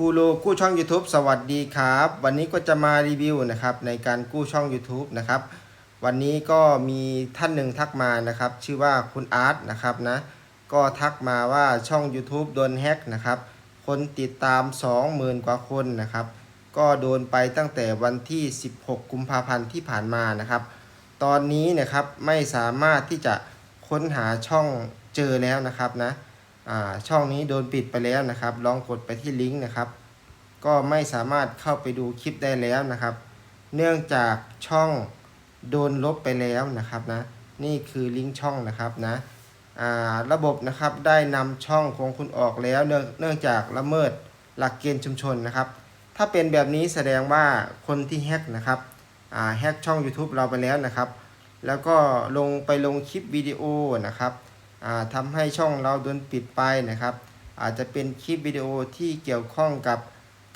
ครูโลกู้ช่อง YouTube สวัสดีครับ วันนี้ก็จะมารีวิวนะครับในการกู้ช่อง YouTube นะครับ วันนี้ก็มีท่านหนึ่งทักมานะครับ ชื่อว่าคุณอาร์ตนะครับนะก็ทักมาว่าช่อง YouTube โดนแฮ็กนะครับ คนติดตาม 20,000 กว่าคนนะครับ ก็โดนไปตั้งแต่วันที่ 16 กุมภาพันธ์ที่ผ่านมานะครับ ตอนนี้นะครับไม่สามารถที่จะค้นหาช่องเจอแล้วนะครับนะ ช่องนี้โดนปิดไปแล้วนะครับ ลองกดไปที่ลิงก์นะครับ ก็ไม่สามารถเข้าไปดูคลิปได้แล้วนะครับ เนื่องจากช่องโดนลบไปแล้วนะครับนะ นี่คือลิงก์ช่องนะครับนะระบบนะครับได้นำช่องของคุณออกแล้วเนื่องเนื่องจากละเมิดหลักเกณฑ์ชุมชนนะครับ ถ้าเป็นแบบนี้แสดงว่าคนที่แฮกนะครับแฮกช่อง YouTube เราไปแล้วนะครับ แล้วก็ลงไปลงคลิปวิดีโอนะครับ ทำให้ช่องเราโดนปิดไปนะครับ อาจจะเป็นคลิปวิดีโอที่เกี่ยวข้องกับ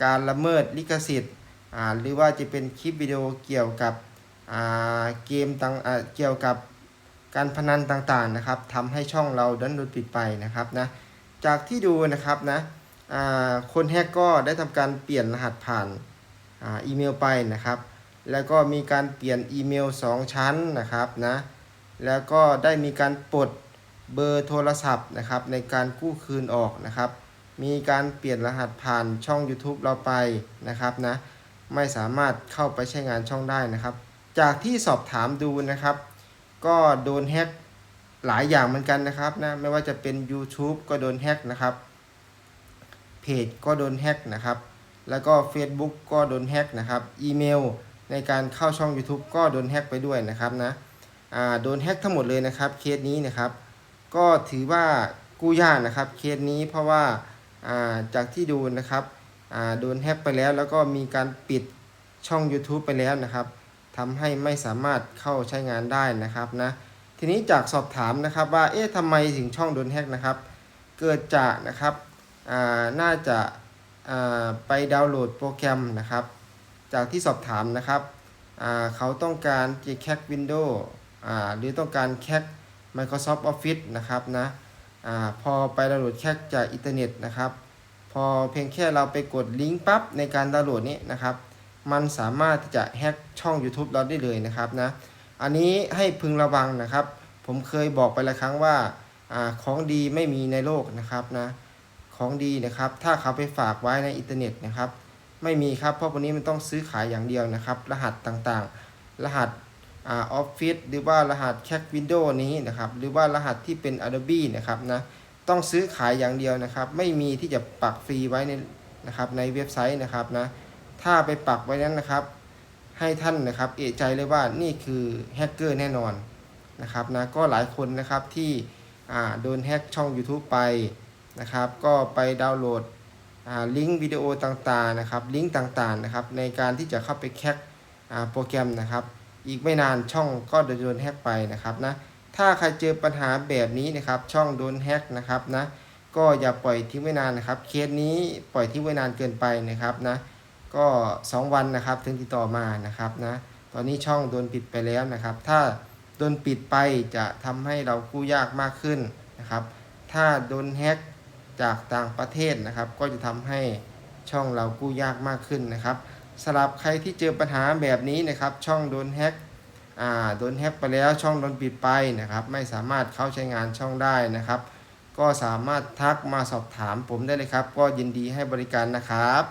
การละเมิดลิขสิทธิ์หรือว่าจะเป็นคลิปวิดีโอเกี่ยวกับเกมต่างเกี่ยวกับการพนันต่างๆนะครับทำให้ช่องเราดันโดนปิดไปนะครับนะจากที่ดูนะครับนะคนแฮกก็ได้ทำการเปลี่ยนรหัสผ่านอ,าอีเมลไปนะครับ แล้วก็มีการเปลี่ยนอีเมล 2 ชั้นนะครับนะแล้วก็ได้มีการปลด เบอร์โทรศัพท์นะครับในการกู้คืนออกนะครับ มีการเปลี่ยนรหัสผ่านช่อง YouTube เราไปนะครับนะไม่สามารถเข้าไปใช้งานช่องได้นะครับ จากที่สอบถามดูนะครับ ก็โดนแฮ็กหลายอย่างเหมือนกันนะครับนะไม่ว่าจะเป็น YouTube ก็โดนแฮ็กนะครับเพจก็โดนแฮ็กนะครับ แล้วก็ Facebook ก็โดนแฮ็กนะครับอีเมลในการเข้าช่อง YouTube ก็โดนแฮ็กไปด้วยนะครับนะโดนแฮ็กทั้งหมดเลยนะครับเคสนี้นะครับ ก็ถือว่ากู้ยากนะครับเคสนี้เพราะว่าาจากที่ดูนะครับโดนแฮ็กไปแล้ว แล้วก็มีการปิดช่อง YouTube ไปแล้วนะครับทำให้ไม่สามารถเข้าใช้งานได้นะครับนะทีนี้จากสอบถามนะครับว่าเอ๊ะทำไมถึงช่องโดนแฮ็กนะครับ เกิดจากนะครับน่าจะาไปดาวน์โหลดโปรแกรมนะครับ จากที่สอบถามนะครับเขาต้องการจะแคก Windows อ่าหรือต้องการแคก Microsoft Office นะครับนะอาพอไปดาวน์โหลดแค่จากอินเทอร์เน็ตนะครับ พอเพียงแค่เราไปกดลิงก์ปั๊บในการดาวน์โหลดนี้นะครับ มันสามารถที่จะแฮ็กช่อง YouTube เราได้เลยนะครับนะอันนี้ให้พึงระวังนะครับ ผมเคยบอกไปหลายครั้งว่าอาของดีไม่มีในโลกนะครับนะของดีนะครับ ถ้าเขาไปฝากไว้ในอินเทอร์เน็ตนะครับ ไม่มีครับเพราะวันนี้มันต้องซื้อขายอย่างเดียวนะครับ รหัสต่างๆ รหัส ออฟฟิศหรือว่ารหัสแคควินโดว์นี้นะครับ หรือว่ารหัสที่เป็น Adobe นะครับนะต้องซื้อขายอย่างเดียวนะครับ ไม่มีที่จะปักฟรีไว้ในนะครับในเว็บไซต์นะครับนะถ้าไปปักไว้นั้นนะครับ ให้ท่านนะครับ เอะใจเลยว่านี่คือแฮกเกอร์แน่นอนนะครับนะก็หลายคนนะครับที่อ่าโดนแฮกช่อง YouTube ไปนะครับ ก็ไปดาวน์โหลดอ่าลิงก์วิดีโอต่างๆนะครับลิงก์ต่างๆนะครับในการที่จะเข้าไปแคกอ่าโปรแกรมนะครับ อีกไม่นานช่องก็โดนแฮ็กไปนะครับนะถ้าใครเจอปัญหาแบบนี้นะครับ ช่องโดนแฮ็กนะครับนะก็อย่าปล่อยทิ้งไว้นานนะครับ เคสนี้ปล่อยทิ้งไว้นานเกินไปนะครับนะก็ 2 วันนะครับถึงติดต่อมานะครับนะตอนนี้ช่องโดนปิดไปแล้วนะครับ ถ้าโดนปิดไปจะทำให้เรากู้ยากมากขึ้นนะครับ ถ้าโดนแฮ็กจากต่างประเทศนะครับ ก็จะทำให้ช่องเรากู้ยากมากขึ้นนะครับ สำหรับใครที่เจอปัญหาแบบนี้นะครับ ช่องโดนแฮ็กอ่าโดนแฮ็กไปแล้วช่องโดนปิดไปนะครับ ไม่สามารถเข้าใช้งานช่องได้นะครับ ก็สามารถทักมาสอบถามผมได้เลยครับ ก็ยินดีให้บริการนะครับ